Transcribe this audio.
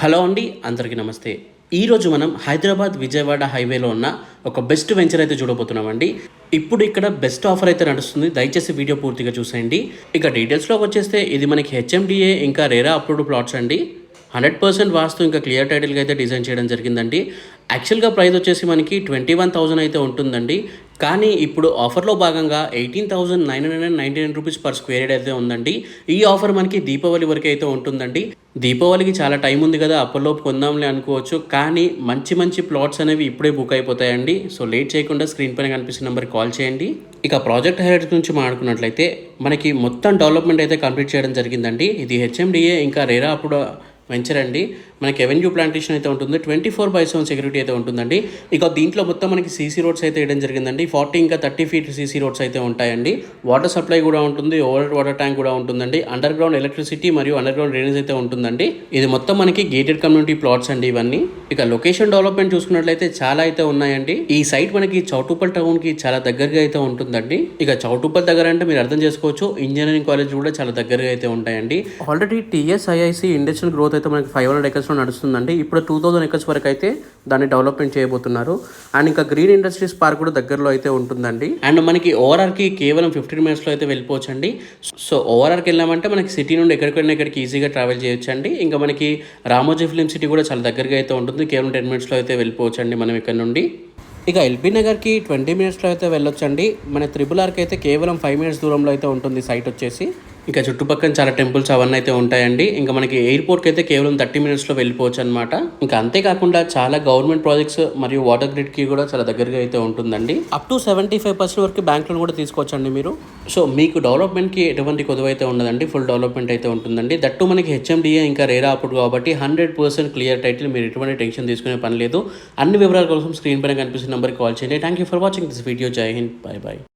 Hello అండి అందరికీ నమస్తే. ఈరోజు మనం హైదరాబాద్ విజయవాడ హైవేలో ఉన్న ఒక బెస్ట్ వెంచర్ అయితే చూడబోతున్నామండి. ఇప్పుడు ఇక్కడ బెస్ట్ ఆఫర్ అయితే నడుస్తుంది. దయచేసి వీడియో పూర్తిగా చూసేయండి. ఇక డీటెయిల్స్లోకి వచ్చేస్తే ఇది మనకి హెచ్ఎండిఏ ఇంకా రేరా అప్రూవ్డ్ ప్లాట్స్ అండి. హండ్రెడ్ పర్సెంట్ వాస్తు ఇంకా క్లియర్ టైటిల్గా అయితే డిజైన్ చేయడం జరిగిందండి. యాక్చువల్గా ప్రైస్ వచ్చేసి మనకి ట్వంటీ వన్ థౌజండ్ అయితే ఉంటుందండి. కానీ ఇప్పుడు ఆఫర్లో భాగంగా eighteen thousand nine hundred and ninety nine rupees per square yard అయితే ఉందండి. ఈ ఆఫర్ మనకి దీపావళి వరకు అయితే ఉంటుందండి. దీపావళికి చాలా టైం ఉంది కదా అప్పటిలోపు కొందాంలే అనుకోవచ్చు. కానీ మంచి మంచి ప్లాట్స్ అనేవి ఇప్పుడే బుక్ అయిపోతాయండి. సో లేట్ చేయకుండా స్క్రీన్ పైన కనిపిస్తున్న నెంబర్కి కాల్ చేయండి. ఇక ప్రాజెక్ట్ హైలైట్స్ గురించి మాట్లాడుకున్నట్లయితే మనకి మొత్తం డెవలప్మెంట్ అయితే కంప్లీట్ చేయడం జరిగిందండి. ఇది హెచ్ఎండిఏ ఇంకా రేరా అప్పుడు వెంచర్ అండి. మనకి ఎవెన్యూ ప్లాంటేషన్ అయితే ఉంటుంది. Twenty four by seven security అయితే ఉంటుందండి. ఇక దీంట్లో మొత్తం మనకి సీసీ రోడ్స్ అయితే వేయడం జరిగిందండి. ఫార్టీ ఇంకా థర్టీ ఫీట్ సీసీ రోడ్స్ అయితే ఉంటాయండి. వాటర్ సప్లై కూడా ఉంటుంది. ఓవర్ వాటర్ ట్యాంక్ కూడా ఉంటుందండి. అండర్ గ్రౌండ్ ఎలక్ట్రిసిటీ మరియు అండర్ గ్రౌండ్ డ్రైనేజ్ అయితే ఉంటుందండి. ఇది మొత్తం మనకి గేటెడ్ కమ్యూనిటీ ప్లాట్స్ అండి ఇవన్నీ. ఇక లొకేషన్ డెవలప్మెంట్ చూసుకున్నట్లయితే చాలా అయితే ఉన్నాయండి. ఈ సైట్ మనకి చౌటుప్పల్ టౌన్కి చాలా దగ్గరగా అయితే ఉంటుందండి. ఇక చౌటుప్పల్ దగ్గర అంటే మీరు అర్థం చేసుకోవచ్చు. ఇంజనీరింగ్ కాలేజ్ కూడా చాలా దగ్గరగా అయితే ఉంటాయండి. ఆల్రెడీ టీఎస్ఐఐసి ఇండస్ట్రియల్ గ్రోత్ అయితే మనకి ఫైవ్ హండ్రెడ్ ఎకర్స్ ప్రాసెస్లో నడుస్తుందండి. ఇప్పుడు టూ థౌసండ్ ఎకర్స్ వరకు అయితే దాన్ని డెవలప్మెంట్ చేయబోతున్నారు. అండ్ ఇంకా గ్రీన్ ఇండస్ట్రీస్ పార్క్ కూడా దగ్గరలో అయితే ఉంటుందండి. అండ్ మనకి ఓవరాల్కి కేవలం ఫిఫ్టీన్ మినిట్స్లో అయితే వెళ్ళిపోవచ్చు అండి సో ఓవరాల్కి వెళ్ళామంటే మనకి సిటీ నుండి ఎక్కడికైనా ఎక్కడికి ఈజీగా ట్రావెల్ చేయొచ్చు అండి ఇంకా మనకి రామోజీ ఫిలిం సిటీ కూడా చాలా దగ్గరగా అయితే ఉంటుంది. కేవలం టెన్ మినిట్స్లో అయితే వెళ్ళిపోవచ్చు అండి మనం ఇక్కడ నుండి. ఇక ఎల్బీ నగర్కి ట్వంటీ మినిట్స్లో అయితే వెళ్ళొచ్చండి. మన త్రిబుల్ ఆర్కి అయితే కేవలం ఫైవ్ మినిట్స్ దూరంలో అయితే ఉంటుంది సైట్ వచ్చేసి. ఇక చుట్టుపక్కల చాలా టెంపుల్స్ అవన్నీ అయితే ఉంటాయండి. ఇంకా మనకి ఎయిర్పోర్ట్కి అయితే కేవలం థర్టీ మినిట్స్లో వెళ్ళిపోవచ్చు అనమాట ఇంకా అంతేకాకుండా చాలా గవర్నమెంట్ ప్రాజెక్ట్స్ మరియు వాటర్ గ్రిడ్కి కూడా చాలా దగ్గరగా అయితే ఉంటుందండి. Up to seventy five percent వరకు బ్యాంక్ లోన్ కూడా తీసుకోవచ్చండి మీరు. సో మీకు డెవలప్మెంట్కి ఎటువంటి కొదువు అయితే ఉండదండి. ఫుల్ డెవలప్మెంట్ అయితే ఉంటుందండి. దట్టు మనకి హెచ్ఎండిఏ ఇంకా రేరా అప్పుడు కాబట్టి హండ్రెడ్ పర్సెంట్ క్లియర్ టైటిల్ మీరు ఎటువంటి టెన్షన్ తీసుకునే పని లేదు. అన్ని వివరాల కోసం స్క్రీన్ పైన కనిపిస్తున్న నెంబర్కి కాల్ చేయండి. Thank you for watching this video జై హింద్ బాయ్ బాయ్